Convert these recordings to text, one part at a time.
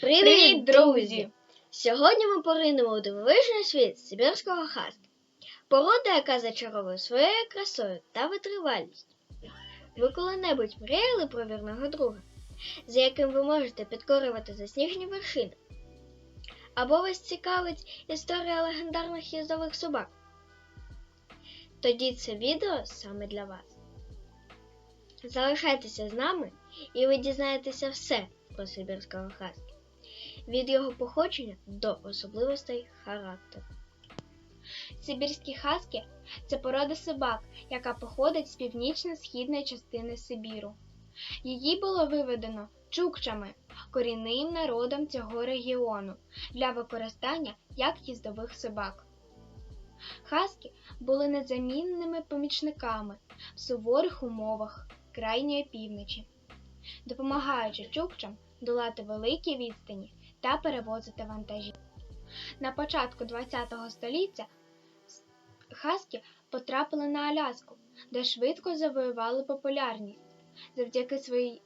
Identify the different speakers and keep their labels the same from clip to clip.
Speaker 1: Привіт, друзі! Сьогодні ми поринемо у дивовижний світ сибірського хаски. Порода, яка зачаровує своєю красою та витривалістю. Ви коли-небудь мріяли про вірного друга, за яким ви можете підкорювати засніжені вершини? Або вас цікавить історія легендарних їздових собак? Тоді це відео саме для вас. Залишайтеся з нами і ви дізнаєтеся все про сибірського хаски. Від його походження до особливостей характеру.
Speaker 2: Сибірські хаски це порода собак, яка походить з північно-східної частини Сибіру. Її було виведено чукчами, корінним народом цього регіону, для використання як їздових собак. Хаски були незамінними помічниками в суворих умовах крайньої півночі, допомагаючи чукчам долати великі відстані та перевозити вантажі. На початку ХХ століття хаски потрапили на Аляску, де швидко завоювали популярність завдяки своїй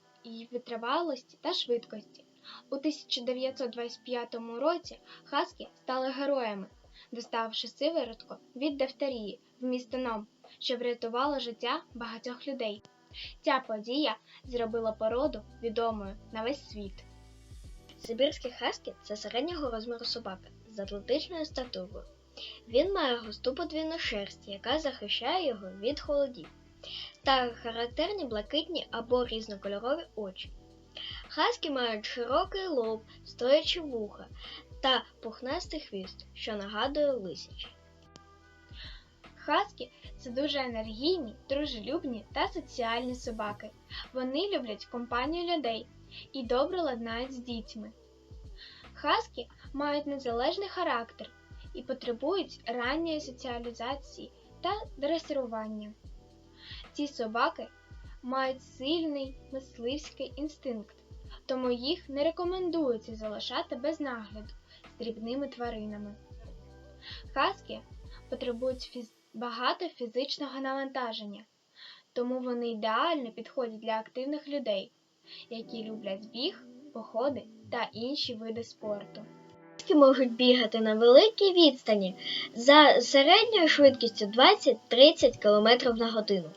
Speaker 2: витривалості та швидкості. У 1925 році хаски стали героями, доставивши сиворотку від дифтерії в місто Ном, що врятувало життя багатьох людей. Ця подія зробила породу відомою на весь світ.
Speaker 1: Сибірські хаски це середнього розміру собака з атлетичною статурою. Він має густу подвійну шерсть, яка захищає його від холодів, та характерні блакитні або різнокольорові очі. Хаски мають широкий лоб, стоячі вуха та пухнастий хвіст, що нагадує лисячий.
Speaker 2: Хаски це дуже енергійні, дружелюбні та соціальні собаки. Вони люблять компанію людей і добре ладнають з дітьми. Хаски мають незалежний характер і потребують ранньої соціалізації та дресирування. Ці собаки мають сильний мисливський інстинкт, тому їх не рекомендується залишати без нагляду з дрібними тваринами. Хаски потребують фіз... багато фізичного навантаження, тому вони ідеально підходять для активних людей, які люблять біг, походи та інші види спорту.
Speaker 1: Хаски можуть бігати на великій відстані за середньою швидкістю 20-30 км на годину.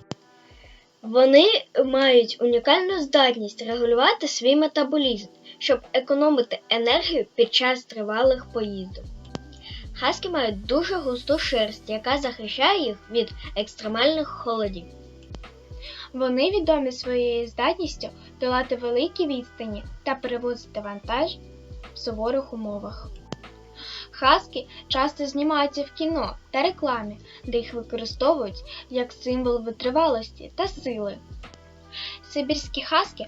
Speaker 1: Вони мають унікальну здатність регулювати свій метаболізм, щоб економити енергію під час тривалих поїздок. Хаски мають дуже густу шерсть, яка захищає їх від екстремальних холодів.
Speaker 2: Вони відомі своєю здатністю долати великі відстані та перевозити вантаж в суворих умовах. Хаски часто знімаються в кіно та рекламі, де їх використовують як символ витривалості та сили. Сибірські хаски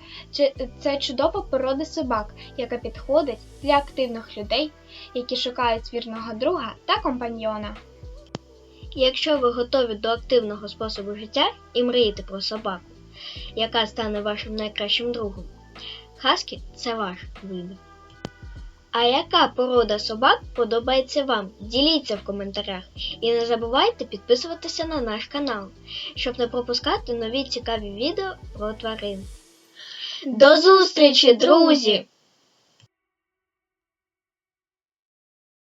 Speaker 2: це чудова порода собак, яка підходить для активних людей, які шукають вірного друга та компаньйона.
Speaker 1: Якщо ви готові до активного способу життя і мрієте про собаку, яка стане вашим найкращим другом, хаскі це ваш вибір. А яка порода собак подобається вам? Діліться в коментарях і не забувайте підписуватися на наш канал, щоб не пропускати нові цікаві відео про тварин. До зустрічі, друзі!